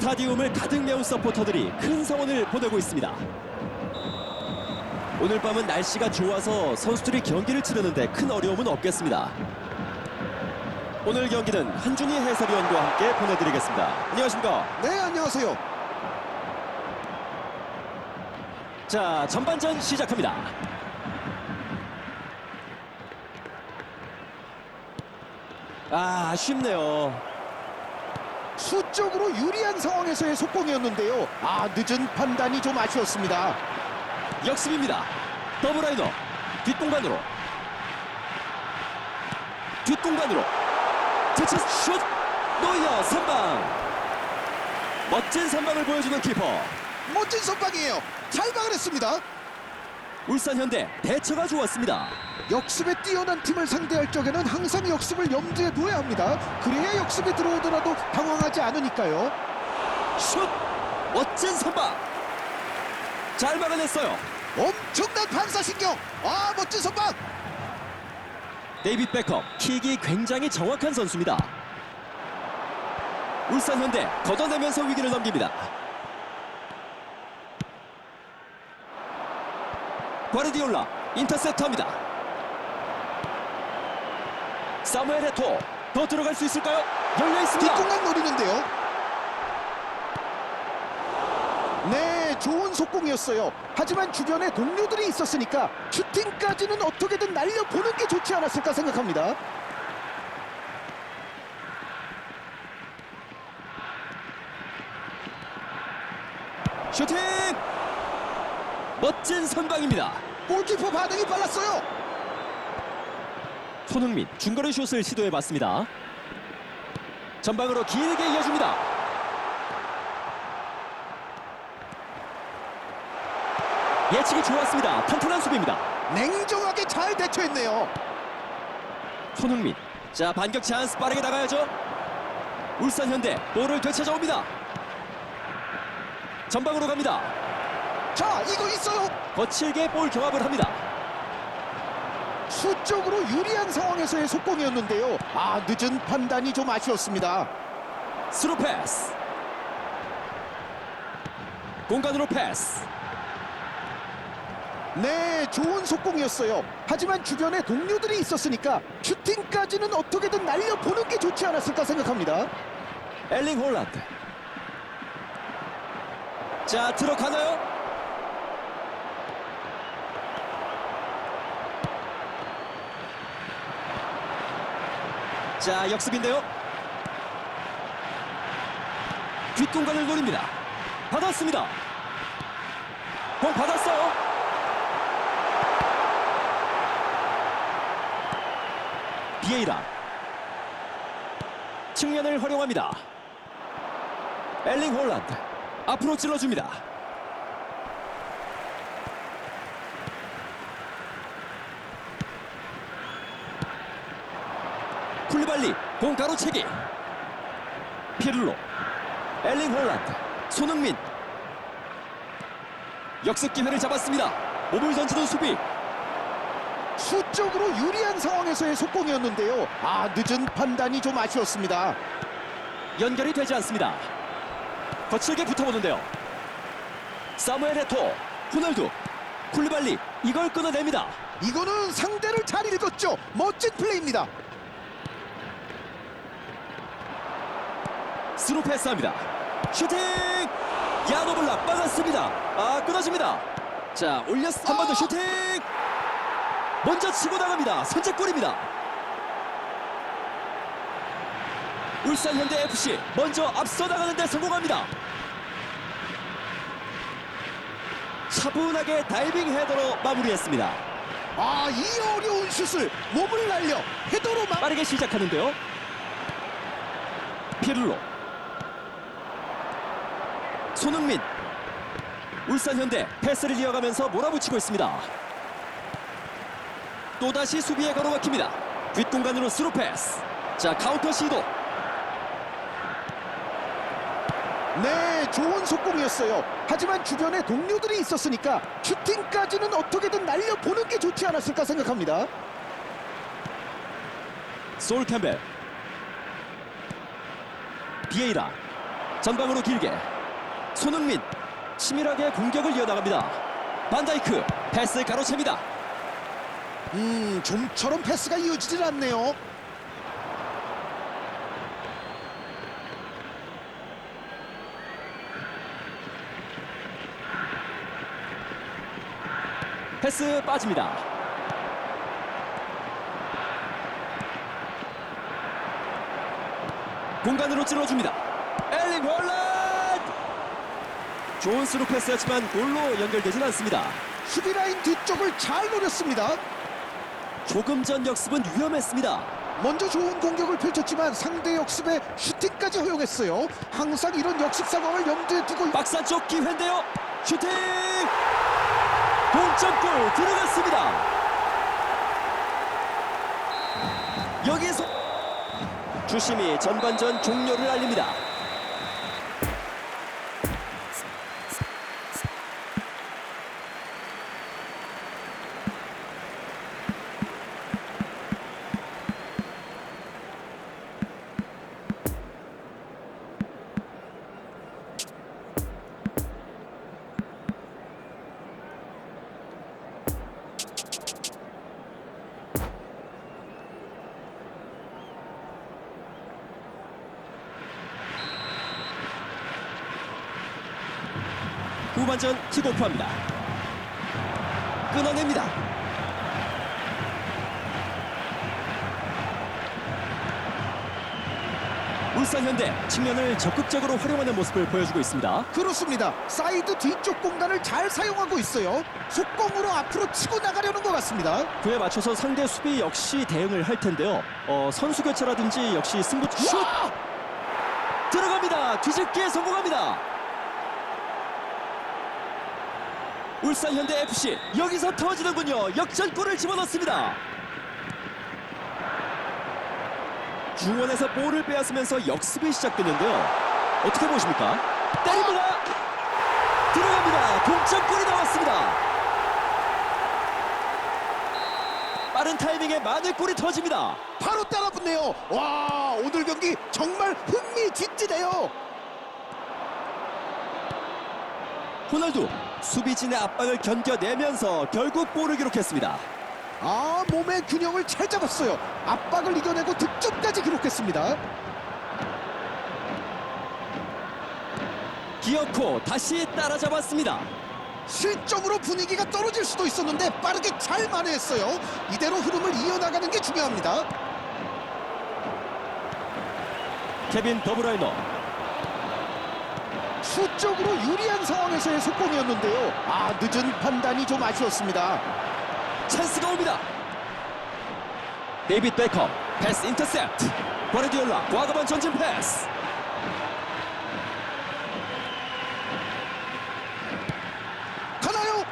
스타디움을 가득 메운 서포터들이 큰 성원을 보내고 있습니다. 오늘 밤은 날씨가 좋아서 선수들이 경기를 치르는데 큰 어려움은 없겠습니다. 오늘 경기는 한준희 해설위원과 함께 보내드리겠습니다. 안녕하십니까? 네, 안녕하세요. 자, 전반전 시작합니다. 아, 아쉽네요. 수적으로 유리한 상황에서의 속공이었는데요. 아, 늦은 판단이 좀 아쉬웠습니다. 역습입니다. 더블라이너 뒷공간으로 뒷공간으로 대체 슛 노이어 선방 멋진 선방을 보여주는 키퍼 멋진 선방이에요. 잘 막아냈습니다. 울산 현대 대처가 좋았습니다. 역습에 뛰어난 팀을 상대할 적에는 항상 역습을 염두에 둬야 합니다. 그래야 역습이 들어오더라도 당황하지 않으니까요. 슛 멋진 선방 잘 막아냈어요. 엄청난 반사신경. 아, 멋진 선방. 데이빗 베컴 킥이 굉장히 정확한 선수입니다. 울산 현대 걷어내면서 위기를 넘깁니다. 과르디올라 인터셉터입니다. 사무엘 에토 더 들어갈 수 있을까요? 열려 있습니다. 뒷공간 노리는데요. 네, 좋은 속공이었어요. 하지만 주변에 동료들이 있었으니까 슈팅까지는 어떻게든 날려보는 게 좋지 않았을까 생각합니다. 슈팅! 멋진 선방입니다. 골키퍼 반응이 빨랐어요. 손흥민 중거리 슛을 시도해봤습니다. 전방으로 길게 이어줍니다. 예측이 좋았습니다. 탄탄한 수비입니다. 냉정하게 잘 대처했네요. 손흥민. 자 반격 찬스 빠르게 나가야죠. 울산 현대 볼을 되찾아옵니다. 전방으로 갑니다. 자, 이거 있어요. 거칠게 볼 경합을 합니다. 수적으로 유리한 상황에서의 속공이었는데요. 아, 늦은 판단이 좀 아쉬웠습니다. 스루 패스. 공간으로 패스. 네, 좋은 속공이었어요. 하지만 주변에 동료들이 있었으니까 슈팅까지는 어떻게든 날려보는 게 좋지 않았을까 생각합니다. 엘링 홀란드. 자, 들어가나요? 자, 역습인데요. 뒷공간을 노립니다. 받았습니다. 공 받았어요. 비에이라. 측면을 활용합니다. 엘링 홀란드 앞으로 찔러줍니다. 쿨리발리 공 가로채기 피를로 엘링 홀란드 손흥민 역습 기회를 잡았습니다. 몸을 던지는 수비 수적으로 유리한 상황에서의 속공이었는데요. 아, 늦은 판단이 좀 아쉬웠습니다. 연결이 되지 않습니다. 거칠게 붙어보는데요. 사무엘 에토, 호날두, 쿨리발리 이걸 끊어냅니다. 이거는 상대를 잘 읽었죠. 멋진 플레이입니다. 스루 패스합니다. 슈팅! 야노블락 빨랐습니다. 아 끊어집니다. 자 올렸 한 번 더 슈팅! 먼저 치고 나갑니다. 선제골입니다. 울산 현대 FC 먼저 앞서 나가는데 성공합니다. 차분하게 다이빙 헤더로 마무리했습니다. 아, 이 어려운 슛을 몸을 날려 헤더로 막 빠르게 시작하는데요. 피를로 손흥민 울산 현대 패스를 이어가면서 몰아붙이고 있습니다. 또다시 수비에 가로막힙니다. 뒷공간으로 스루 패스. 자 카운터 시도. 네, 좋은 속공이었어요. 하지만 주변에 동료들이 있었으니까 슈팅까지는 어떻게든 날려보는 게 좋지 않았을까 생각합니다. 솔 캠벨. 비에이라 전방으로 길게 손흥민 치밀하게 공격을 이어나갑니다. 반다이크 패스 가로챕니다. 음, 좀처럼 패스가 이어지질 않네요. 패스 빠집니다. 공간으로 찔러줍니다. 엘링 홀란드! 좋은 스루 패스였지만 골로 연결되진 않습니다. 수비 라인 뒤쪽을 잘 노렸습니다. 조금 전 역습은 위험했습니다. 먼저 좋은 공격을 펼쳤지만 상대 역습에 슈팅까지 허용했어요. 항상 이런 역습 상황을 염두에 두고 박사 쪽 기회인데요. 슈팅! 동점골 들어갔습니다. 여기에서 주심이 전반전 종료를 알립니다. 후반전 킥오프합니다. 끊어냅니다. 울산 현대 측면을 적극적으로 활용하는 모습을 보여주고 있습니다. 그렇습니다. 사이드 뒤쪽 공간을 잘 사용하고 있어요. 속공으로 앞으로 치고 나가려는 것 같습니다. 그에 맞춰서 상대 수비 역시 대응을 할 텐데요. 어, 선수 교체라든지 역시 승부 슛 와! 들어갑니다. 뒤집기에 성공합니다. 울산 현대 FC 여기서 터지는군요. 역전골을 집어넣습니다. 중원에서 볼을 빼앗으면서 역습이 시작됐는데요. 어떻게 보십니까? 때립니다. 들어갑니다. 동점골이 나왔습니다. 빠른 타이밍에 마늘골이 터집니다. 바로 따라붙네요. 와, 오늘 경기 정말 흥미진진해요. 호날두 수비진의 압박을 견뎌내면서 결국 골을 기록했습니다. 아, 몸의 균형을 잘 잡았어요. 압박을 이겨내고 득점까지 기록했습니다. 기어코 다시 따라잡았습니다. 실적으로 분위기가 떨어질 수도 있었는데 빠르게 잘 만회했어요. 이대로 흐름을 이어나가는 게 중요합니다. 케빈 더브라이너 수적으로 유리한 상황에서의 속공이었는데요. 아, 늦은 판단이 좀 아쉬웠습니다. 찬스가 옵니다. 데이빗 베컴 패스 인터셉트 버레디올라 과감한 전진 패스 가나요?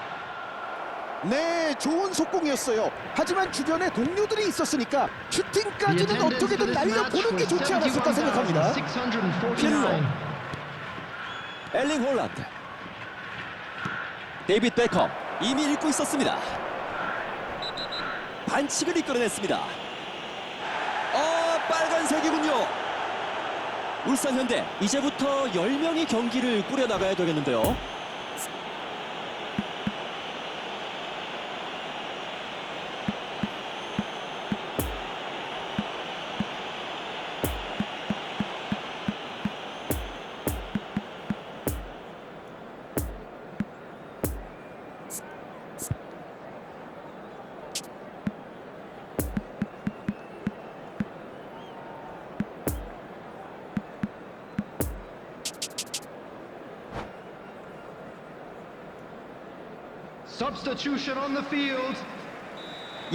네, 좋은 속공이었어요. 하지만 주변에 동료들이 있었으니까 슈팅까지는 어떻게든 날려보는 게 좋지 않았을까 생각합니다. 필로 엘링 홀란드 데이빗 베컴 이미 읽고 있었습니다. 반칙을 이끌어냈습니다. 어 빨간색이군요. 울산 현대 이제부터 10명이 경기를 꾸려나가야 되겠는데요.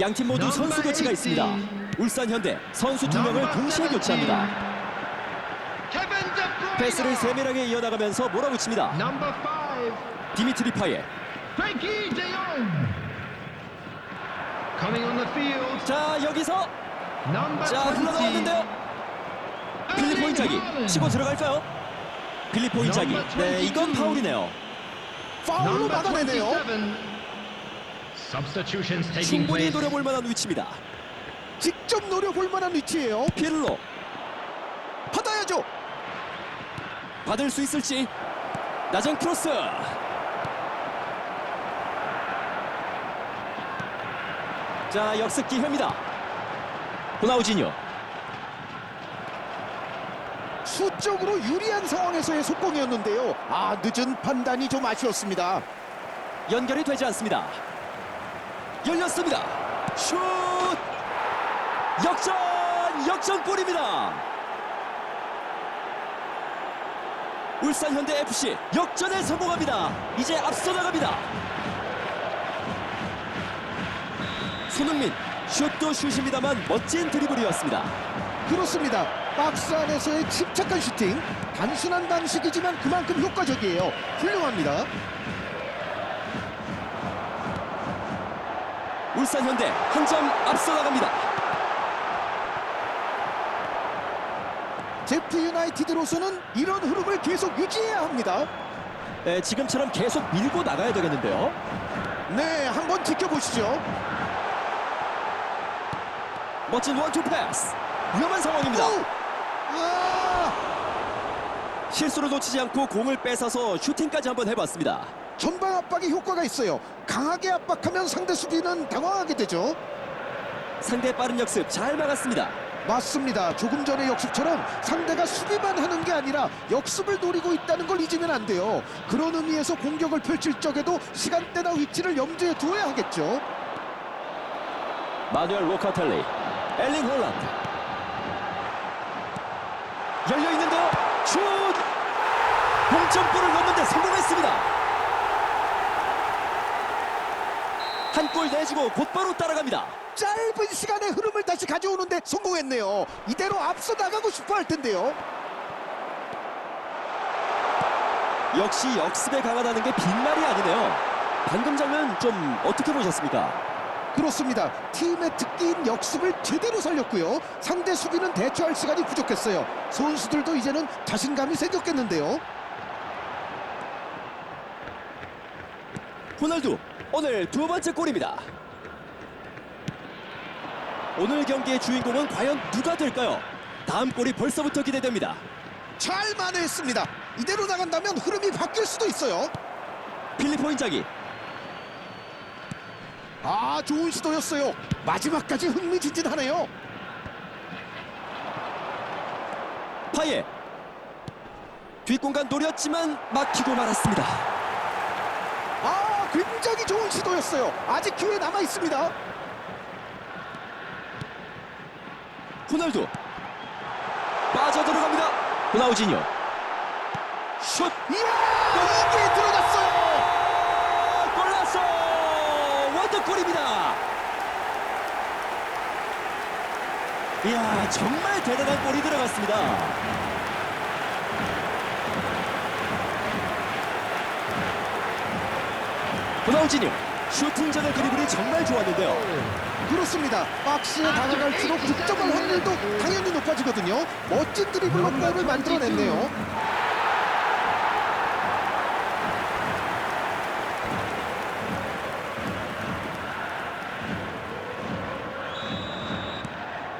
양 팀 모두 선수 교체가 있습니다. 울산 현대 선수 두 명을 동시에 교체합니다. Kevin De Bruyne. 패스를 세밀하게 이어나가면서 몰아붙입니다. 디미트리 파예. 자 여기서 자 20. 흘러나왔는데요. 필리포 인자기 치고 들어갈까요? 필리포 인자기. 네 이건 파울이네요. 파울로 막아내네요. 27. Substitutions taking 충분히. 노려볼 만한 위치입니다. 직접 노려볼 만한 위치예요. 피를로 받아야죠. 받을 수 있을지 낮은 크로스 자 역습 기회입니다 호나우지뇨 수적으로 유리한 상황에서의 속공이었는데요. 아 늦은 판단이 좀 아쉬웠습니다. 연결이 되지 않습니다 열렸습니다 슛 역전 역전골입니다 울산 현대 FC 역전에 성공합니다 이제 앞서 나갑니다 손흥민 슛도 슛입니다만 멋진 드리블이었습니다 그렇습니다. 박스 안에서의 침착한 슈팅. 단순한 방식이지만 그만큼 효과적이에요. 훌륭합니다. 울산 현대 한 점 앞서 나갑니다 제프 유나이티드로서는 이런 흐름을 계속 유지해야 합니다. 네, 지금처럼 계속 밀고 나가야 되겠는데요 네, 한번 지켜보시죠. 멋진 원투 패스 위험한 상황입니다 오! 아, 실수를 놓치지 않고 공을 뺏어서 슈팅까지 한번 해봤습니다 전방 압박에 효과가 있어요. 강하게 압박하면 상대 수비는 당황하게 되죠. 상대 빠른 역습 잘 막았습니다 맞습니다. 조금 전의 역습처럼 상대가 수비만 하는 게 아니라 역습을 노리고 있다는 걸 잊으면 안 돼요. 그런 의미에서 공격을 펼칠 적에도 시간대나 위치를 염두에 두어야 하겠죠. 마누엘 로카텔리 엘링 홀란드 열려 있는데요 슛 동점골을 넣는데 성공했습니다 한 골 내주고 곧바로 따라갑니다 짧은 시간에 흐름을 다시 가져오는데 성공했네요. 이대로 앞서 나가고 싶어 할 텐데요. 역시 역습에 강하다는 게 빈말이 아니네요 방금 장면 좀 어떻게 보셨습니까? 그렇습니다. 팀의 특기인 역습을 제대로 살렸고요. 상대 수비는 대처할 시간이 부족했어요. 선수들도 이제는 자신감이 생겼겠는데요. 호날두 오늘 두 번째 골입니다. 오늘 경기의 주인공은 과연 누가 될까요? 다음 골이 벌써부터 기대됩니다. 잘 만회했습니다. 이대로 나간다면 흐름이 바뀔 수도 있어요. 필리포 인자기 아 좋은 시도였어요. 마지막까지 흥미진진하네요. 파예 뒷공간 노렸지만 막히고 말았습니다. 아 굉장히 좋은 시도였어요. 아직 기회 남아 있습니다. 호날두 빠져 들어갑니다. 호나우지뇨 슛 이야 이게 들어갔어요. 골랐어 원더골입니다. 이야 정말 대단한 골이 들어갔습니다. 호나우지뇨 슈팅 전의 드리블이 정말 좋았는데요. 그렇습니다. 박스에 다가갈수록 득점할 확률도 당연히 높아지거든요. 멋진 드리블로 골을 만들어냈네요.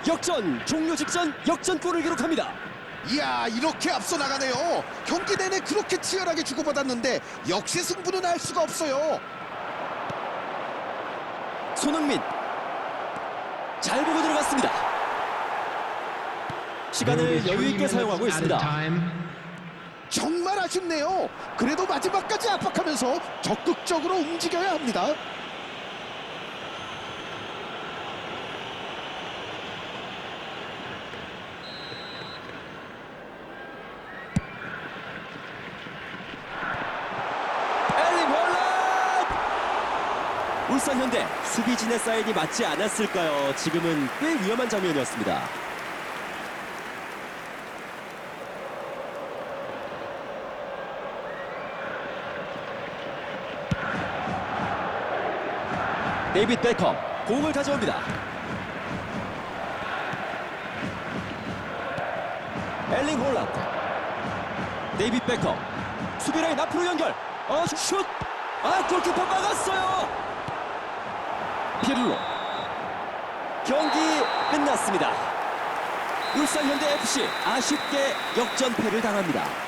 역전 종료 직전 역전골을 기록합니다. 이야 이렇게 앞서 나가네요. 경기 내내 그렇게 치열하게 주고받았는데 역시 승부는 알 수가 없어요. 손흥민 잘 보고 들어갔습니다. 시간을 여유 있게 사용하고 있습니다. 정말 아쉽네요. 그래도 마지막까지 압박하면서 적극적으로 움직여야 합니다. 엘링 홀란드! 울산 현대 수비진의 사인이 맞지 않았을까요? 지금은 꽤 위험한 장면이었습니다. 데이빗 베컴 공을 가져옵니다. 엘링 홀란드 데이빗 베컴 수비라인 앞으로 연결 어 슛! 아 골키퍼 막았어요 피를로 경기 끝났습니다. 울산 현대 FC 아쉽게 역전패를 당합니다